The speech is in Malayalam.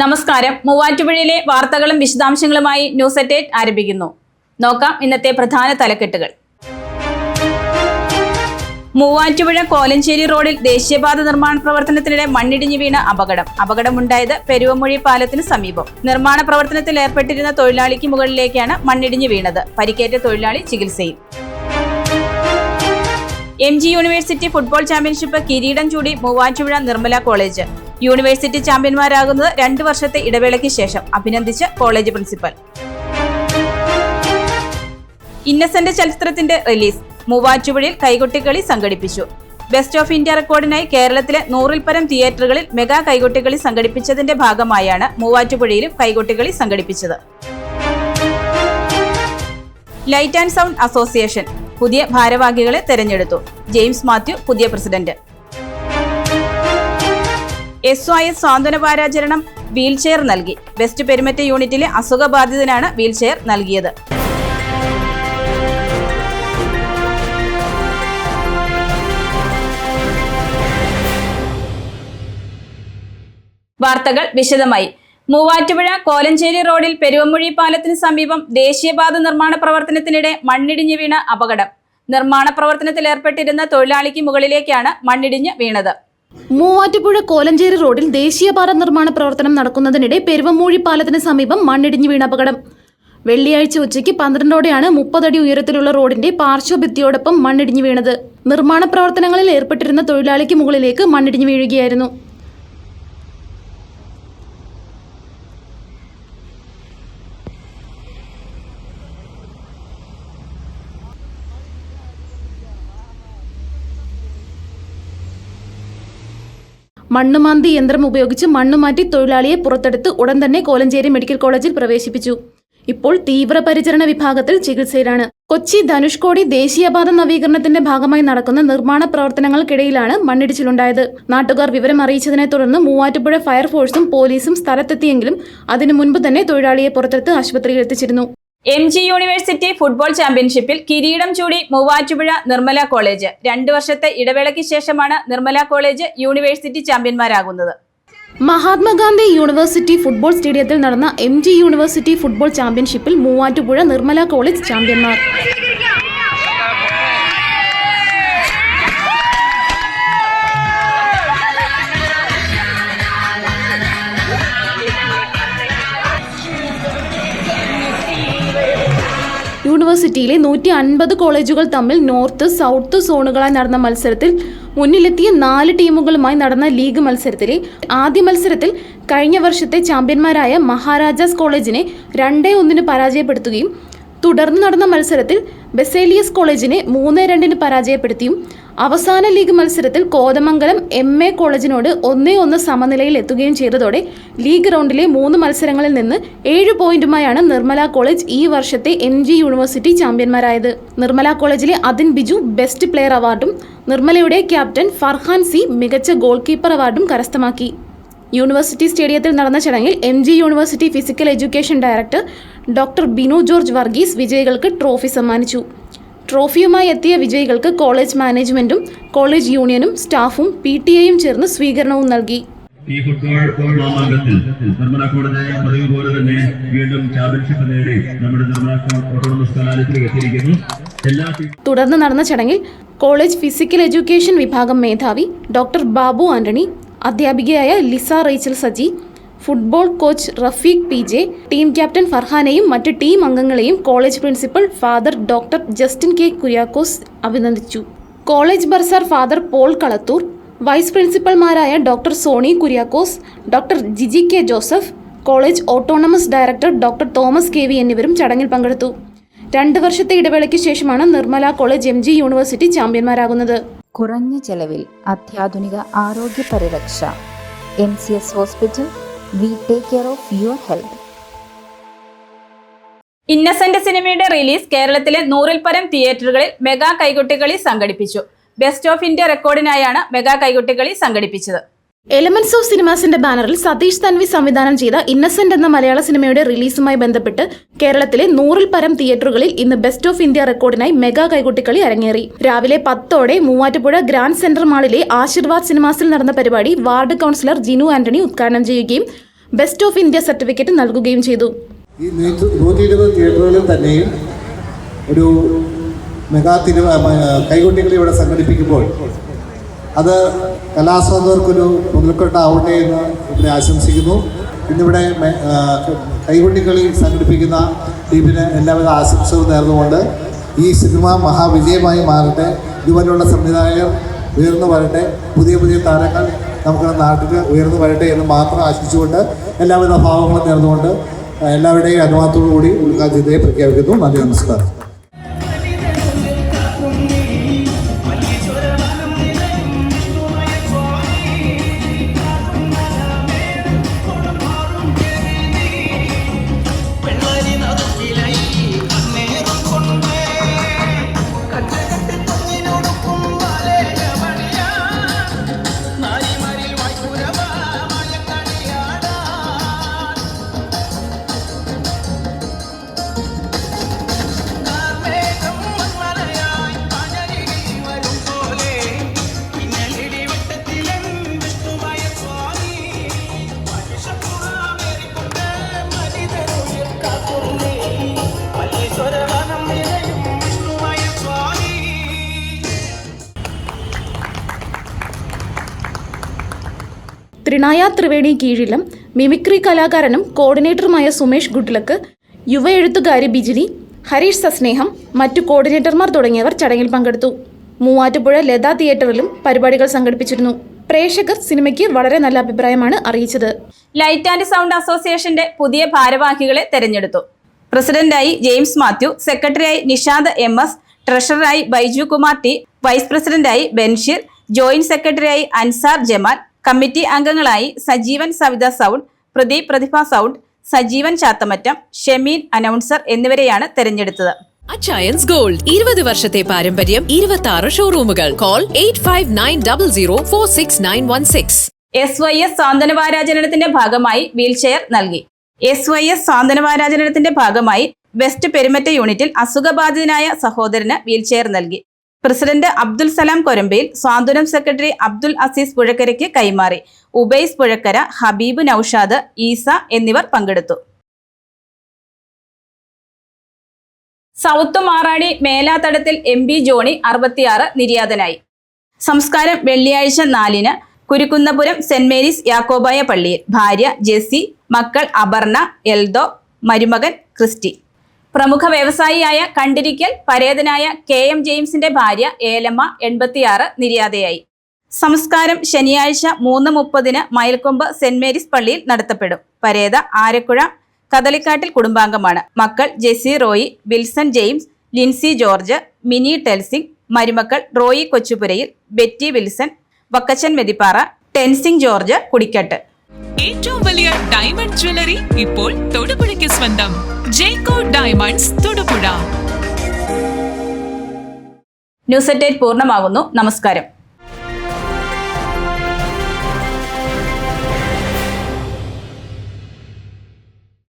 നമസ്കാരം. മൂവാറ്റുപുഴയിലെ വാർത്തകളും വിശദാംശങ്ങളുമായി ന്യൂസ് അറ്റേറ്റ് ആരംഭിക്കുന്നു. നോക്കാം ഇന്നത്തെ പ്രധാന തലക്കെട്ടുകൾ. മൂവാറ്റുപുഴ കോലഞ്ചേരി റോഡിൽ ദേശീയപാത നിർമ്മാണ പ്രവർത്തനത്തിനിടെ മണ്ണിടിഞ്ഞു വീണ അപകടം. അപകടമുണ്ടായത് പെരുവമൊഴി പാലത്തിന് സമീപം. നിർമ്മാണ പ്രവർത്തനത്തിൽ ഏർപ്പെട്ടിരുന്ന തൊഴിലാളിക്ക് മുകളിലേക്കാണ് മണ്ണിടിഞ്ഞു വീണത്. പരിക്കേറ്റ തൊഴിലാളി ചികിത്സയിൽ. M G university football championship കിരീടം ചൂടി മൂവാറ്റുപുഴ നിർമ്മല കോളേജ്. യൂണിവേഴ്സിറ്റി ചാമ്പ്യന്മാരാകുന്നത് രണ്ടു വർഷത്തെ ഇടവേളയ്ക്ക് ശേഷം അഭിനന്ദിച്ച് കോളേജ് പ്രിൻസിപ്പൽ. ഇന്നസെന്റ് ചലച്ചിത്രത്തിന്റെ റിലീസ് മൂവാറ്റുപുഴയിൽ കൈകൊട്ടിക്കളി സംഘടിപ്പിച്ചു. ബെസ്റ്റ് ഓഫ് ഇന്ത്യ റെക്കോർഡിനായി കേരളത്തിലെ നൂറിൽ പരം തിയേറ്ററുകളിൽ മെഗാ കൈകൊട്ടിക്കളി സംഘടിപ്പിച്ചതിന്റെ ഭാഗമായാണ് മൂവാറ്റുപുഴയിലും കൈകൊട്ടിക്കളി സംഘടിപ്പിച്ചത്. ലൈറ്റ് ആൻഡ് സൗണ്ട് അസോസിയേഷൻ പുതിയ ഭാരവാഹികളെ തെരഞ്ഞെടുത്തു. ജെയിംസ് മാത്യു പുതിയ പ്രസിഡന്റ്. എസ് ഒ എസ് സാന്ത്വന വാരാചരണം വീൽചെയർ നൽകി. വെസ്റ്റ് പെരുമറ്റ യൂണിറ്റിലെ അസുഖബാധിതനാണ് വീൽചെയർ നൽകിയത്. വാർത്തകൾ വിശദമായി. മൂവാറ്റുപുഴ കോലഞ്ചേരി റോഡിൽ പെരുവമ്പുഴി പാലത്തിന് സമീപം ദേശീയപാത നിർമ്മാണ പ്രവർത്തനത്തിനിടെ മണ്ണിടിഞ്ഞു വീണ അപകടം. നിർമ്മാണ പ്രവർത്തനത്തിൽ ഏർപ്പെട്ടിരുന്ന തൊഴിലാളിക്ക് മുകളിലേക്കാണ് മണ്ണിടിഞ്ഞ് വീണത്. മൂവാറ്റുപുഴ കോലഞ്ചേരി റോഡിൽ ദേശീയപാത നിർമ്മാണ പ്രവർത്തനം നടക്കുന്നതിനിടെ പെരുവമൂഴി പാലത്തിന് സമീപം മണ്ണിടിഞ്ഞു വീണ അപകടം. വെള്ളിയാഴ്ച ഉച്ചയ്ക്ക് പന്ത്രണ്ടോടെയാണ് മുപ്പതടി ഉയരത്തിലുള്ള റോഡിന്റെ പാർശ്വഭിത്തിയോടൊപ്പം മണ്ണിടിഞ്ഞു വീണത്. നിർമ്മാണ പ്രവർത്തനങ്ങളിൽ ഏർപ്പെട്ടിരുന്ന തൊഴിലാളിക്ക് മുകളിലേക്ക് മണ്ണിടിഞ്ഞു വീഴുകയായിരുന്നു. മണ്ണുമാന്തി യന്ത്രം ഉപയോഗിച്ച് മണ്ണുമാറ്റി തൊഴിലാളിയെ പുറത്തെടുത്ത് ഉടൻ തന്നെ കോലഞ്ചേരി മെഡിക്കൽ കോളേജിൽ പ്രവേശിപ്പിച്ചു. ഇപ്പോൾ തീവ്രപരിചരണ വിഭാഗത്തിൽ ചികിത്സയിലാണ്. കൊച്ചി ധനുഷ്കോടി ദേശീയപാത നവീകരണത്തിന്റെ ഭാഗമായി നടക്കുന്ന നിർമ്മാണ പ്രവർത്തനങ്ങൾക്കിടയിലാണ് മണ്ണിടിച്ചിലുണ്ടായത്. നാട്ടുകാർ വിവരം അറിയിച്ചതിനെ തുടർന്ന് മൂവാറ്റുപുഴ ഫയർഫോഴ്സും പോലീസും സ്ഥലത്തെത്തിയെങ്കിലും അതിനു മുൻപ് തന്നെ തൊഴിലാളിയെ പുറത്തെടുത്ത് ആശുപത്രിയിൽ എത്തിച്ചിരുന്നു. എം ജി യൂണിവേഴ്സിറ്റി ഫുട്ബോൾ ചാമ്പ്യൻഷിപ്പിൽ കിരീടം ചൂടി മൂവാറ്റുപുഴ നിർമ്മല കോളേജ്. രണ്ടു വർഷത്തെ ഇടവേളയ്ക്ക് ശേഷമാണ് നിർമ്മല കോളേജ് യൂണിവേഴ്സിറ്റി ചാമ്പ്യന്മാരാകുന്നത്. മഹാത്മാഗാന്ധി യൂണിവേഴ്സിറ്റി ഫുട്ബോൾ സ്റ്റേഡിയത്തിൽ നടന്ന എം ജി യൂണിവേഴ്സിറ്റി ഫുട്ബോൾ ചാമ്പ്യൻഷിപ്പിൽ മൂവാറ്റുപുഴ നിർമ്മല കോളേജ് ചാമ്പ്യന്മാർ. യൂണിവേഴ്സിറ്റിയിലെ നൂറ്റി അൻപത് കോളേജുകൾ തമ്മിൽ നോർത്ത് സൗത്ത് സോണുകളായി നടന്ന മത്സരത്തിൽ മുന്നിലെത്തിയ നാല് ടീമുകളുമായി നടന്ന ലീഗ് മത്സരത്തിലെ ആദ്യ മത്സരത്തിൽ കഴിഞ്ഞ വർഷത്തെ ചാമ്പ്യന്മാരായ മഹാരാജാസ് കോളേജിനെ രണ്ടേ ഒന്നിന് പരാജയപ്പെടുത്തുകയും തുടർന്ന് നടന്ന മത്സരത്തിൽ ബെസേലിയസ് കോളേജിനെ മൂന്ന് രണ്ടിന് പരാജയപ്പെടുത്തിയും അവസാന ലീഗ് മത്സരത്തിൽ കോതമംഗലം എം എ കോളേജിനോട് ഒന്നേ ഒന്ന് സമനിലയിൽ എത്തുകയും ചെയ്തതോടെ ലീഗ് റൗണ്ടിലെ മൂന്ന് മത്സരങ്ങളിൽ നിന്ന് ഏഴ് പോയിന്റുമായാണ് നിർമ്മല കോളേജ് ഈ വർഷത്തെ എം ജി യൂണിവേഴ്സിറ്റി ചാമ്പ്യന്മാരായത്. നിർമ്മല കോളേജിലെ അതിൻ ബിജു ബെസ്റ്റ് പ്ലെയർ അവാർഡും നിർമ്മലയുടെ ക്യാപ്റ്റൻ ഫർഹാൻ സി മികച്ച ഗോൾ കീപ്പർ അവാർഡും കരസ്ഥമാക്കി. യൂണിവേഴ്സിറ്റി സ്റ്റേഡിയത്തിൽ നടന്ന ചടങ്ങിൽ M G university physical education director doctor Binu George Varghese വിജയികൾക്ക് ട്രോഫി സമ്മാനിച്ചു. ട്രോഫിയുമായി എത്തിയ വിജയികൾക്ക് കോളേജ് മാനേജ്മെന്റും കോളേജ് യൂണിയനും സ്റ്റാഫും പി ടി എയും ചേർന്ന് സ്വീകരണവും നൽകി. ഈ ഫുട്ബോൾ മാമാങ്കത്തിൽ നിർമ്മല പതിവ് പോലെ തന്നെ വീണ്ടും ചാമ്പ്യൻഷിപ്പ് നേടി നമ്മുടെ നിർമ്മല എത്തിയിരിക്കുന്നു. തുടർന്ന് നടന്ന ചടങ്ങിൽ കോളേജ് ഫിസിക്കൽ എഡ്യൂക്കേഷൻ വിഭാഗം മേധാവി ഡോക്ടർ ബാബു ആന്റണി അധ്യാപികയായ Lisa Rachel Saji football coach Rafeeq P J team captain ഫർഹാനെയും മറ്റ് ടീം അംഗങ്ങളെയും college principal father doctor Justin K Kuriakose അഭിനന്ദിച്ചു. College bursar father Paul Kalathoor vice പ്രിൻസിപ്പൽമാരായ doctor Sony Kuriakose doctor Jiji K Joseph college autonomous director doctor Thomas K V എന്നിവരും ചടങ്ങിൽ പങ്കെടുത്തു. രണ്ട് വർഷത്തെ ഇടവേളയ്ക്ക് ശേഷമാണ് Nirmala college M G university ചാമ്പ്യന്മാരാകുന്നത്. കുറഞ്ഞ ചെലവിൽ അത്യാധുനിക ആരോഗ്യ പരിരക്ഷ. M C S hospital V take care of your health. Innocent സിനിമയുടെ റിലീസ് കേരളത്തിലെ നൂറിൽ പരം തിയേറ്ററുകളിൽ മെഗാ കൈകൊട്ടികളി സംഘടിപ്പിച്ചു. ബെസ്റ്റ് ഓഫ് ഇന്ത്യ റെക്കോർഡിനായാണ് മെഗാ കൈകൊട്ടികളി സംഘടിപ്പിച്ചത്. എലമെന്റ്സ് ഓഫ് സിനിമാസിന്റെ ബാനറിൽ സതീഷ് തൻവി സംവിധാനം ചെയ്ത ഇന്നസെന്റ് എന്ന മലയാള സിനിമയുടെ റിലീസുമായി ബന്ധപ്പെട്ട് കേരളത്തിലെ നൂറിൽ പരം തിയേറ്ററുകളിൽ ഇന്ന് ബെസ്റ്റ് ഓഫ് ഇന്ത്യ റെക്കോർഡിനായി മെഗാ കൈകൊട്ടിക്കളി അരങ്ങേറി. രാവിലെ പത്തോടെ മൂവാറ്റുപുഴ ഗ്രാൻഡ് സെന്റർ മാളിലെ ആശീർവാദ് സിനിമാസിൽ നടന്ന പരിപാടി വാർഡ് കൗൺസിലർ ജിനു ആന്റണി ഉദ്ഘാടനം ചെയ്യുകയും ബെസ്റ്റ് ഓഫ് ഇന്ത്യ സർട്ടിഫിക്കറ്റ് നൽകുകയും ചെയ്തു. ഈ തിയേറ്ററുകളിൽ ഒരു മെഗാ തിരു കൈകൊട്ടികളി ഇവിടെ സംഘടിപ്പിക്കുമ്പോൾ അത് കലാസ്വാദകർക്കൊരു മുതൽക്കൊട്ടാവട്ടെ എന്ന് ഇവിടെ ആശംസിക്കുന്നു. ഇന്നിവിടെ കൈകുണ്ടിക്കളി സംഘടിപ്പിക്കുന്ന ടീമിന് എല്ലാവിധ ആശംസകൾ നേർന്നുകൊണ്ട് ഈ സിനിമ മഹാവിജയമായി മാറട്ടെ. ഇതുപോലെയുള്ള സംവിധായകർ ഉയർന്നു വരട്ടെ. പുതിയ പുതിയ താരങ്ങൾ നമ്മുടെ നാട്ടിൽ ഉയർന്നു വരട്ടെ എന്ന് മാത്രം ആശിച്ചുകൊണ്ട് എല്ലാവിധ ഭാവങ്ങളും നേർന്നുകൊണ്ട് എല്ലാവരുടെയും അനുവാദത്തോടു കൂടി ഉദ്ഘാടനത്തെ പ്രഖ്യാപിക്കുന്നു. നന്ദി നമസ്കാരം. ത്രിനായ ത്രിവേണി കീഴിലും മിമിക്രി കലാകാരനും കോർഡിനേറ്ററുമായ സുമേഷ് ഗുഡ്ലക്ക് യുവ എഴുത്തുകാരി ബിജിനി ഹരീഷ് സസ്നേഹം മറ്റു കോർഡിനേറ്റർമാർ തുടങ്ങിയവർ ചടങ്ങിൽ പങ്കെടുത്തു. മൂവാറ്റുപുഴ ലതാ തിയേറ്ററിലും പരിപാടികൾ സംഘടിപ്പിച്ചിരുന്നു. പ്രേക്ഷകർ സിനിമയ്ക്ക് വളരെ നല്ല അഭിപ്രായമാണ് അറിയിച്ചത്. ലൈറ്റ് ആൻഡ് സൗണ്ട് അസോസിയേഷന്റെ പുതിയ ഭാരവാഹികളെ തെരഞ്ഞെടുത്തു. പ്രസിഡന്റായി ജെയിംസ് മാത്യു സെക്രട്ടറിയായി നിഷാദ് എം എസ് ട്രഷററായി ബൈജു കുമാർ ടി വൈസ് പ്രസിഡന്റായി ബെൻഷീർ ജോയിന്റ് സെക്രട്ടറിയായി അൻസാർ ജമാൽ കമ്മിറ്റി അംഗങ്ങളായി Sajeevan Savitha sound Pradeep Prathibha sound Sajeevan Chathamattom Shemeen announcer എന്നിവരെയാണ് തെരഞ്ഞെടുത്തത്. അച്ചയൻസ് ഗോൾഡ് ഇരുപത് വർഷത്തെ പാരമ്പര്യം ഇരുപത്തി ആറ് ഷോറൂമുകൾ call eight five nine double zero four six nine one six S Y S സാന്ത്വനവാരാചരണത്തിന്റെ ഭാഗമായി വീൽചെയർ നൽകി. എസ് വൈ എസ് സാന്ത്വനവാരാചരണത്തിന്റെ ഭാഗമായി വെസ്റ്റ് പെരുമറ്റ യൂണിറ്റിൽ അസുഖബാധിതനായ സഹോദരന് വീൽചെയർ നൽകി. പ്രസിഡന്റ് അബ്ദുൽ സലാം കൊരമ്പയിൽ സ്വാതന്ത്ര്യം സെക്രട്ടറി അബ്ദുൽ അസീസ് പുഴക്കരയ്ക്ക് കൈമാറി. ഉബൈസ് പുഴക്കര ഹബീബ് നൌഷാദ് ഈസ എന്നിവർ പങ്കെടുത്തു. South Maradi മേലാത്തടത്തിൽ M B Johny അറുപത്തിയാറ് നിര്യാതനായി. സംസ്കാരം വെള്ളിയാഴ്ച നാലിന് കുരുക്കുന്നപുരം സെന്റ് മേരീസ് യാക്കോബായ പള്ളിയിൽ ഭാര്യ ജെസ്സി മക്കൾ അപർണ എൽദോ മരുമകൻ ക്രിസ്റ്റി. പ്രമുഖ വ്യവസായിയായ കണ്ടിരിക്കൽ പരേതനായ കെ എം ജെയിംസിന്റെ ഭാര്യ ഏലമ്മ എൺപത്തിയാറ് നിര്യാതയായി. സംസ്കാരം ശനിയാഴ്ച മൂന്ന് മുപ്പതിന് മയിൽക്കൊമ്പ് സെന്റ് മേരീസ് പള്ളിയിൽ നടത്തപ്പെടും. പരേത ആരക്കുഴ കദളിക്കാട്ടിൽ കുടുംബാംഗമാണ്. മക്കൾ ജെസി റോയി വിൽസൺ ജെയിംസ് ലിൻസി ജോർജ് മിനി ടെൽസിംഗ് മരുമക്കൾ റോയി കൊച്ചുപുരയിൽ ബെറ്റി വിൽസൺ വക്കച്ചൻ മെതിപ്പാറ ടെൻസിംഗ് ജോർജ് കുടിക്കട്ട്. ഏറ്റവും വലിയ ഡയമണ്ട് ജ്വല്ലറി ഇപ്പോൾ തൊടുപുഴയ്ക്ക് സ്വന്തം. Jecko diamonds Thodupuzha. News at eight പൂർണമാകുന്നു നമസ്കാരം.